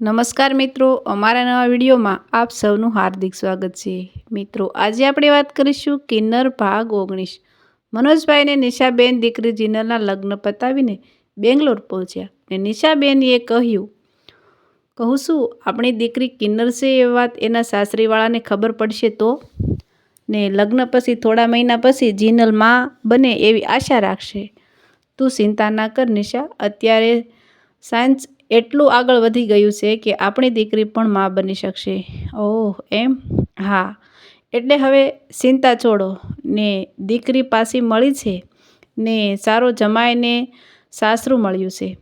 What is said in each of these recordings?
નમસ્કાર મિત્રો, અમારા નવા વિડીયોમાં આપ સૌનું હાર્દિક સ્વાગત છે. મિત્રો, આજે આપણે વાત કરીશું કિન્નર ભાગ ઓગણીસ. મનોજભાઈને નિશાબેન દીકરી જીનલના લગ્ન પતાવીને બેંગ્લોર પહોંચ્યા ને નિશાબેનએ કહ્યું, કહું શું આપણી દીકરી કિન્નર છે એ વાત એના સાસરીવાળાને ખબર પડશે તો? ને લગ્ન પછી થોડા મહિના પછી જીનલમાં બને એવી આશા રાખશે. તું ચિંતા ના કર નિશા, અત્યારે સાયન્સ એટલું આગળ વધી ગયું છે કે આપણી દીકરી પણ મા બની શકશે. ઓહ, એમ? હા. એટલે હવે ચિંતા છોડો. ને દીકરી પાછી મળી છે. ને સારો જમાઈને સાસરું મળ્યું છે.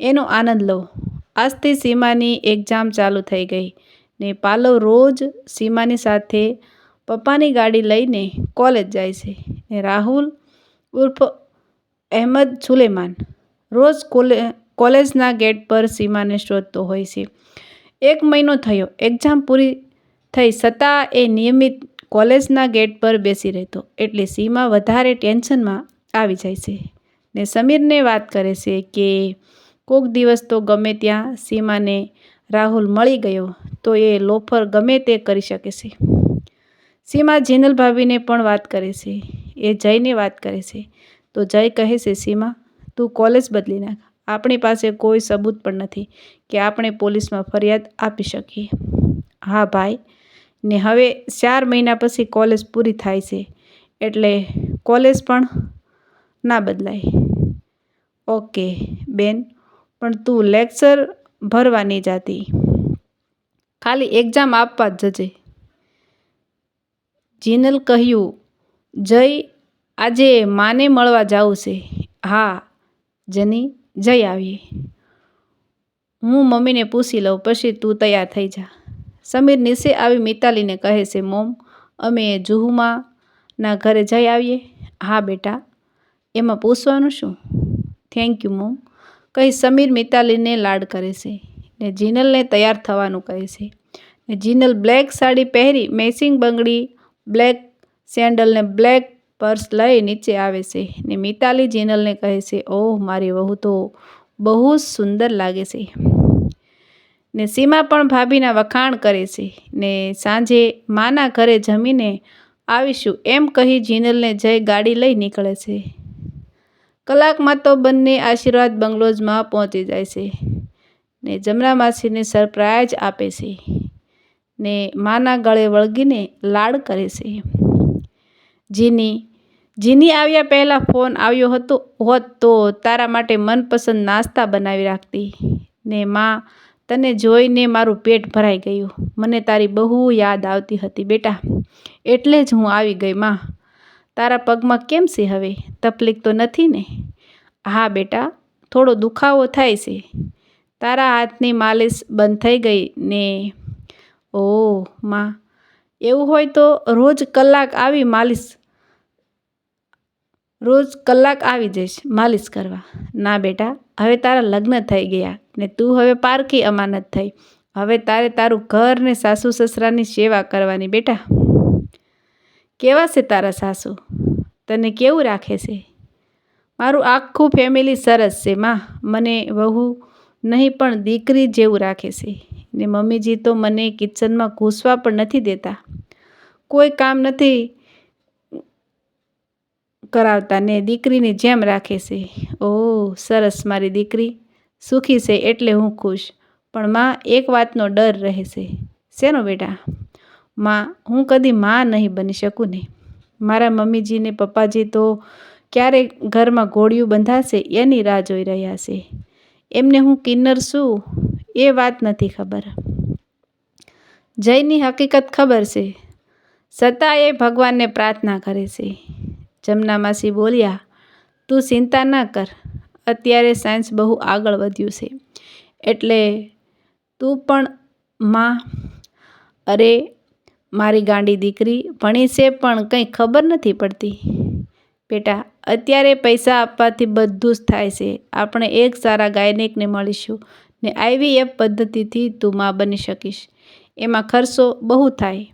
એનો આનંદ લો. આજથી સીમાની એક્ઝામ ચાલુ થઈ ગઈ. ને પાલવ રોજ સીમાની સાથે પપ્પાની ગાડી લઈને કોલેજ જાય છે. ને રાહુલ ઉર્ફ અહેમદ સુલેમાન રોજ કોલે કોલેજના ગેટ પર સીમાને શોધતો હોય છે. એક મહિનો થયો. એક્ઝામ પૂરી થઈ છતાં એ નિયમિત કોલેજના ગેટ પર બેસી રહેતો. એટલે સીમા વધારે ટેન્શનમાં આવી જાય છે. ને સમીરને વાત કરે છે કે કોક દિવસ તો ગમે ત્યાં સીમાને રાહુલ મળી ગયો તો એ લોફર ગમે તે કરી શકે છે. સીમા જીનલ ભાભીને પણ વાત કરે છે. એ જયને વાત કરે છે. તો જય કહે છે, સીમા, તું કોલેજ બદલી નાખ. આપણી પાસે કોઈ સબૂત પણ નથી કે આપણે પોલીસમાં ફરિયાદ આપી શકીએ. હા ભાઈ, ને હવે ચાર મહિના પછી કોલેજ પૂરી થાય છે, એટલે કોલેજ પણ ના બદલાય. ઓકે, બેન, પણ તું લેક્ચર ભરવા નહીં જાતી. ખાલી એક્ઝામ આપવા જ જજે. જીનલ કહ્યું, જય, આજે માને મળવા જાવું છે. હા, જની? જઈ આવીએ હું મમ્મીને પૂછી લઉં, પછી તું તૈયાર થઈ જા. સમીર નીચે આવી મિતાલીને કહે છે, મોમ, અમે જુહુમાના ઘરે જઈ આવીએ. હા, બેટા. એમાં પૂછવાનું શું? Thank you mom. કહી સમીર મિતાલીને લાડ કરે છે ને જીનલને તૈયાર થવાનું કહે છે. ને જીનલ બ્લેક સાડી પહેરી મેસિંગ બંગડી બ્લેક સેન્ડલ ને બ્લેક પર્સ લઈ નીચે આવે છે ને મિતાલી જેનલને કહે છે, ઓહ, મારી વહુ તો બહુ જ સુંદર લાગે છે. ને સીમા પણ ભાભીના વખાણ કરે છે ને સાંજે માના ઘરે જમીને આવીશું એમ કહી જીનલને જઈ ગાડી લઈ નીકળે છે. કલાકમાં તો બંને આશીર્વાદ બંગલોઝમાં પહોંચી જાય છે ને જમના માસીને સરપ્રાઈઝ આપે છે ને માના ગળે વળગીને લાડ કરે છે. જીની જીની આવ્યા પહેલાં ફોન આવ્યો હતો, હોત તો તારા માટે મનપસંદ નાસ્તા બનાવી રાખતી. ને માં, તને જોઈને મારું પેટ ભરાઈ ગયું. મને તારી બહુ યાદ આવતી હતી બેટા. એટલે જ હું આવી ગઈ માં. તારા પગમાં કેમ છે હવે? તકલીફ તો નથી ને? હા બેટા, થોડો દુખાવો થાય છે. તારા હાથની માલિશ બંધ થઈ ગઈ ને? ઓહ, માં. એવું હોય તો રોજ કલાક આવી માલિશ રોજ કલાક આવી જઈશ, માલિશ કરવા. ના બેટા, હવે તારા લગ્ન થઈ ગયા ને તું હવે પારખી અમાનત થઈ. હવે તારે તારું ઘર ને સાસુ સસરાની સેવા કરવાની બેટા. કેવા છે તારા સાસુ? તને કેવું રાખે છે? મારું આખું ફેમિલી સરસ છે માં. મને વહુ નહીં પણ દીકરી જેવું રાખે છે. ને મમ્મીજી તો મને કિચનમાં ઘૂસવા પણ નથી દેતા. કોઈ કામ નથી કરાવતા ને દીકરીની જેમ રાખે છે. ઓહ સરસ મારી દીકરી. સુખી છે એટલે હું ખુશ. પણ માં, એક વાતનો ડર રહે છે. શેનો બેટા? માં, હું કદી માં નહીં બની શકું ને. મારા મમ્મીજી ને પપ્પાજી તો ક્યારે ઘરમાં ઘોડિયું બંધાશે એની રાહ જોઈ રહ્યા છે. એમને હું કિન્નર છું એ વાત નથી ખબર. જયની હકીકત ખબર છે. છતાં એ ભગવાનને પ્રાર્થના કરે છે. જમના માસી બોલ્યા, તું ચિંતા ના કર. અત્યારે સાયન્સ બહુ આગળ વધ્યું છે. એટલે તું પણ માં. અરે, મારી ગાંડી દીકરી, ભણી છે પણ કંઈ ખબર નથી પડતી. બેટા, અત્યારે પૈસા આપવાથી બધું જ થાય છે. આપણે એક સારા ગાયનિકને મળીશું ને આઈવીએફ પદ્ધતિથી તું માં બની શકીશ. એમાં ખર્ચો બહુ થાય.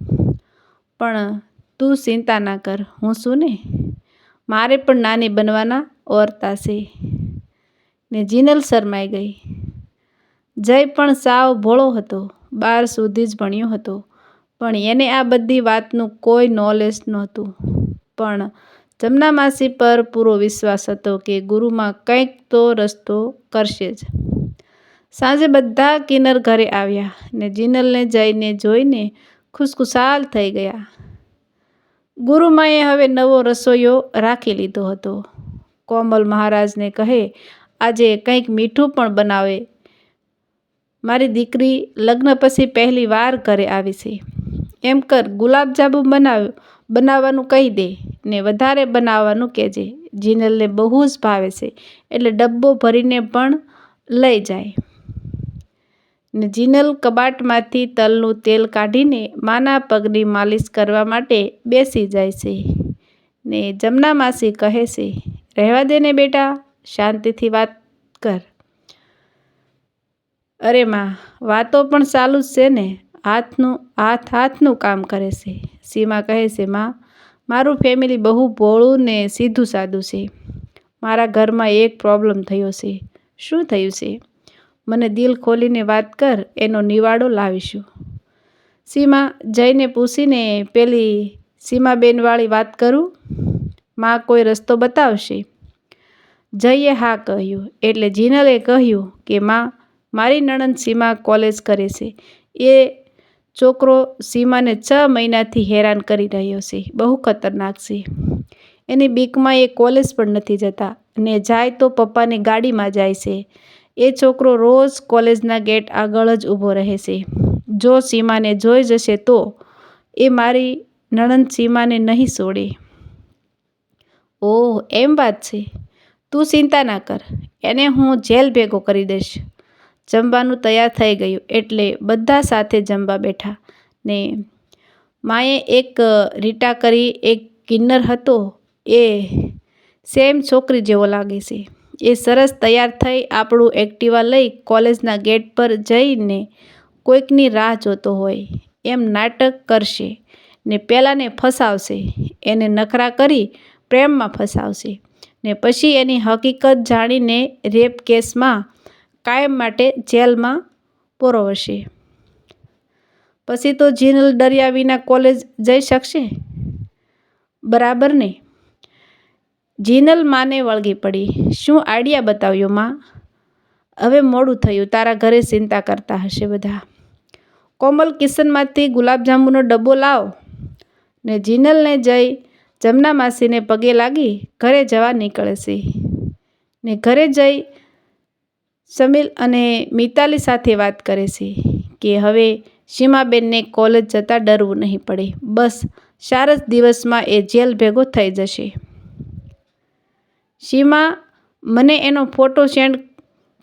પણ તું ચિંતા ના કર. હું છું ને? મારે પણ નાની બનવાના ઓરતા છે. ને જીનલ શરમાઈ ગઈ. જય પણ સાવ ભોળો હતો, બાર સુધી જ ભણ્યો હતો. પણ એને આ બધી વાતનું કોઈ નોલેજ નહોતું. પણ જમના માસી પર પૂરો વિશ્વાસ હતો કે ગુરુમાં કંઈક તો રસ્તો કરશે જ. સાંજે બધા કિન્નર ઘરે આવ્યા ને જીનલને જઈને જોઈને ખુશખુશાલ થઈ ગયા. ગુરુમાએ હવે નવો રસોઈયો રાખી લીધો હતો. કોમલ મહારાજને કહે, આજે કંઈક મીઠું પણ બનાવે. મારી દીકરી લગ્ન પછી પહેલી વાર ઘરે આવી છે. એમ કર ગુલાબજાંબુ બનાવ, બનાવવાનું કહી દે ને વધારે બનાવવાનું કહેજે. જીનલને બહુ જ ભાવે છે. એટલે ડબ્બો ભરીને પણ લઈ જાય. ને જીનલ કબાટમાંથી તલનું તેલ કાઢીને માના પગની માલિશ કરવા માટે બેસી જાય છે ને જમના માસી કહે છે, રહેવા દે ને બેટા, શાંતિથી વાત કર. અરે માં, વાતો પણ ચાલુ જ છે ને, હાથનું, હાથ, હાથનું કામ કરે છે. સીમા કહે છે, માં, મારું ફેમિલી બહુ ભોળું ને સીધું સાદું છે. મારા ઘરમાં એક પ્રોબ્લેમ થયો છે. શું થયું છે? મને દિલ ખોલીને વાત કર, એનો નિવાડો લાવીશું. સીમા જઈને પૂછીને, પેલી સીમાબેનવાળી વાત કરું? માં કોઈ રસ્તો બતાવશે? જઈએ હા, કહ્યું. એટલે જીનલે કહ્યું કે, માં, મારી નણંદ સીમા કોલેજ કરે છે. એ છોકરો સીમાને છ મહિનાથી હેરાન કરી રહ્યો છે. બહુ ખતરનાક છે. એની બીકમાં એ કોલેજ પણ નથી જતા. ને જાય તો પપ્પાની ગાડીમાં જાય છે. એ છોકરો રોજ કોલેજના ગેટ આગળ જ ઊભો રહેશે જો સીમાને જોઈ જશે તો એ મારી નણંદ સીમાને નહીં છોડે. ઓહ, એમ વાત છે. તું ચિંતા ના કર. એને હું જેલ ભેગો કરી દઈશ. જમવાનું તૈયાર થઈ ગયું એટલે બધા સાથે જમવા બેઠા. ને માએ એક રીટા કરી, એક કિન્નર હતો. એ સેમ છોકરી જેવો લાગે છે. એ સરસ તૈયાર થઈ આપણું એક્ટિવા લઈ કોલેજના ગેટ પર જઈને કોઈકની રાહ જોતો હોય, એમ નાટક કરશે ને પહેલાંને ફસાવશે, એને નખરા કરી પ્રેમમાં ફસાવશે ને પછી એની હકીકત જાણીને રેપ કેસમાં કાયમ માટે જેલમાં પોરવશે. પછી તો જીનલ ડર્યા વિના કોલેજ જઈ શકશે? બરાબર ને? જીનલ માને વળગી પડી. શું આઈડિયા બતાવ્યો, માં? હવે મોડું થયું. તારા ઘરે ચિંતા કરતા હશે બધા. કોમલ કિશનમાંથી ગુલાબજાંબુનો ડબ્બો લાવ. ને જીનલને જઈ જમના માસીને પગે લાગી ઘરે જવા નીકળે છે. ને ઘરે જઈ સમીલ અને મિતાલી સાથે વાત કરે છે કે હવે સીમાબેનને કોલેજ જતાં ડરવું નહીં પડે. બસ, ચાર જ દિવસમાં એ જેલ ભેગો થઈ જશે. સીમા, મને એનો ફોટો સેન્ડ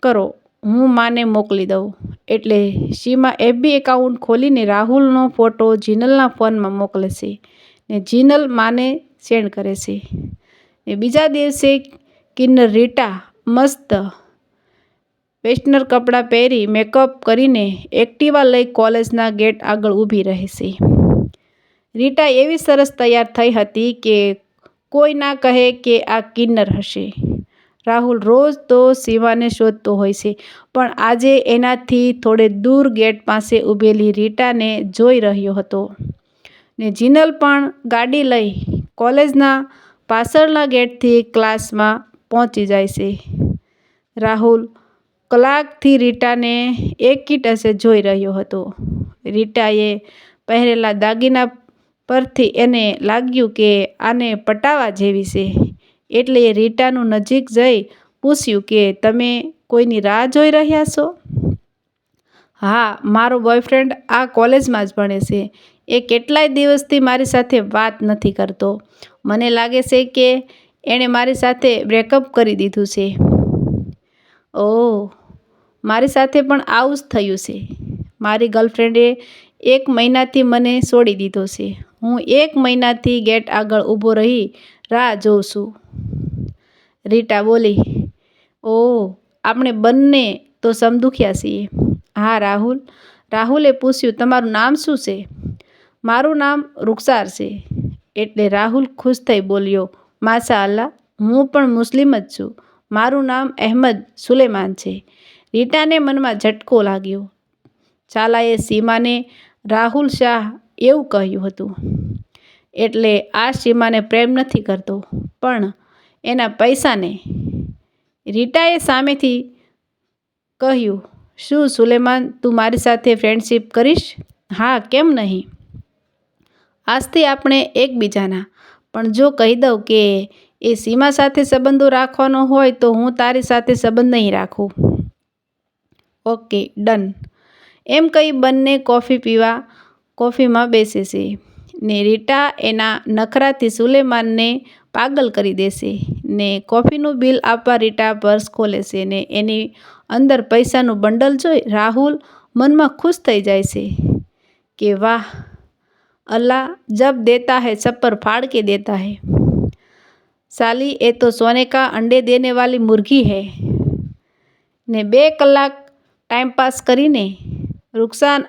કરો. હું માને મોકલી દઉં. એટલે સીમા એફબી એકાઉન્ટ ખોલીને રાહુલનો ફોટો જીનલના ફોનમાં મોકલે છે ને જીનલ માને સેન્ડ કરે છે. ને બીજા દિવસે કિન્નર રીટા મસ્ત વેસ્ટનર કપડાં પહેરી મેકઅપ કરીને એક્ટિવા લઈ કોલેજના ગેટ આગળ ઊભી રહેશે રીટા એવી સરસ તૈયાર થઈ હતી કે કોઈ ના કહે કે આ કિન્નર હશે. રાહુલ રોજ તો શિવાને શોધતો હોય છે, પણ આજે એનાથી થોડે દૂર ગેટ પાસે ઊભેલી રીટાને જોઈ રહ્યો હતો. ને જીનલ પણ ગાડી લઈ કોલેજના પાછળના ગેટથી ક્લાસમાં પહોંચી જાય છે. રાહુલ કલાકથી રીટાને એક કીટસે જોઈ રહ્યો હતો. રીટાએ પહેરેલા દાગીના પરથી એને લાગ્યું કે આને પટાવા જેવી છે. એટલે એ રીટાનું નજીક જઈ પૂછ્યું કે તમે કોઈની રાહ જોઈ રહ્યા છો? હા, મારો બોયફ્રેન્ડ આ કોલેજમાં જ ભણે છે. એ કેટલાય દિવસથી મારી સાથે વાત નથી કરતો. મને લાગે છે કે એણે મારી સાથે બ્રેકઅપ કરી દીધું છે. ઓહ, મારી સાથે પણ આવું જ થયું છે. મારી ગર્લફ્રેન્ડે એક મહિનાથી મને છોડી દીધો છે. હું એક મહિનાથી ગેટ આગળ ઊભો રહી રાહ જોઉં છું. રીટા બોલી, ઓહ, આપણે બંને તો સમદુખ્યા છીએ. હા, રાહુલ. રાહુલે પૂછ્યું, તમારું નામ શું છે? મારું નામ રૂક્ષાર છે. એટલે રાહુલ ખુશ થઈ બોલ્યો માશા અલ્લાહ હું પણ મુસ્લિમ જ છું. મારું નામ અહેમદ સુલેમાન છે. રીટાને મનમાં ઝટકો લાગ્યો. ચાલાએ સીમાને, રાહુલ શાહ એવું કહ્યું હતું. એટલે આ સીમાને પ્રેમ નથી કરતો, પણ એના પૈસાને રીટાએ સામેથી કહ્યું, શું સુલેમાન, તું મારી સાથે ફ્રેન્ડશીપ કરીશ? હા, કેમ નહીં? આજથી આપણે એકબીજાના. પણ જો કહી દઉં કે એ સીમા સાથે સંબંધો રાખવાનો હોય તો હું તારી સાથે સંબંધ નહીં રાખું. Okay, done. એમ કહી બંને કોફી પીવા કોફીમાં બેસે છે ને રીટા એના નખરાથી સુલેમાનને પાગલ કરી દેશે ને કોફીનું બિલ આપવા રીટા પર્સ ખોલે છે ને એની અંદર પૈસાનું બંડલ જોઈ રાહુલ મનમાં ખુશ થઈ જાય છે કે વાહ, અલ્લાહ જબ દેતા હૈ ચપ્પર પર દેતા હૈ. સાલી, એ તો સોનેકા અંડે દેને વાલી મુર્ગી હૈ. ને બે કલાક ટાઈમ પાસ કરીને રુકસાન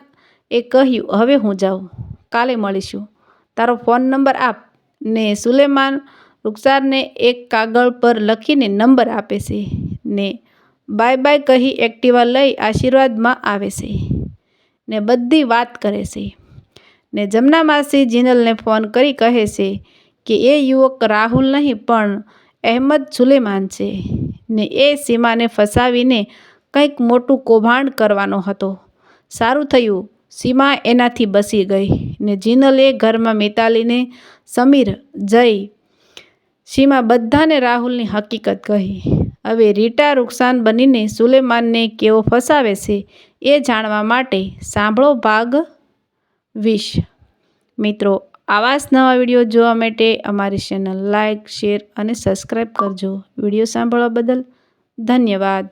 એ કહ્યું, હવે હું જાઉં. કાલે મળીશું. તારો ફોન નંબર આપ. ને સુલેમાન રૂકસારને એક કાગળ પર લખીને નંબર આપે છે ને બાય બાય કહી એક્ટિવા લઈ આશીર્વાદમાં આવે છે ને બધી વાત કરે છે ને જમના માસી જીનલને ફોન કરી કહે છે કે, એ યુવક રાહુલ નહીં, પણ અહેમદ સુલેમાન છે. ને એ સીમાને ફસાવીને કંઈક મોટું કૌભાંડ કરવાનો હતો. સારું થયું. સીમા એનાથી બસી ગઈ ને જીનલે ઘરમાં મિતાલીને સમીર જઈ સીમા બધાને રાહુલની હકીકત કહી. હવે રીટા નુકસાન બનીને સુલેમાનને કેવો ફસાવે છે એ જાણવા માટે સાંભળો ભાગ વીસ. મિત્રો, આવા જ નવા વીડિયો જોવા માટે અમારી ચેનલ લાઇક શેર અને સબસ્ક્રાઈબ કરજો. વીડિયો સાંભળવા બદલ ધન્યવાદ.